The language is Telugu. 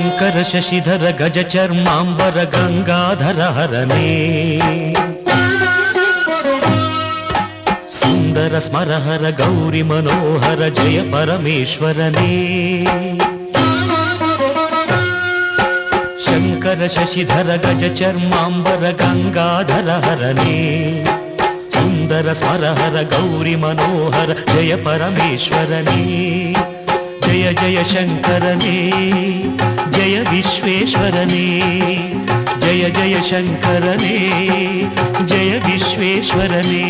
శంకర శశిధర గజ చర్మాంబర గంగాధర హరనే సుందర స్మరహర గౌరి మనోహర జయ పరమేశ్వరనే. శంకర శశిధర గజ చర్మాంబర గంగాధర హరనే సుందర స్మరహర గౌరి మనోహర జయ పరమేశ్వరనే. జయ జయ శంకరనే జయ విశ్వేశ్వరనే జయ జయ శంకరనే జయ విశ్వేశ్వరనే.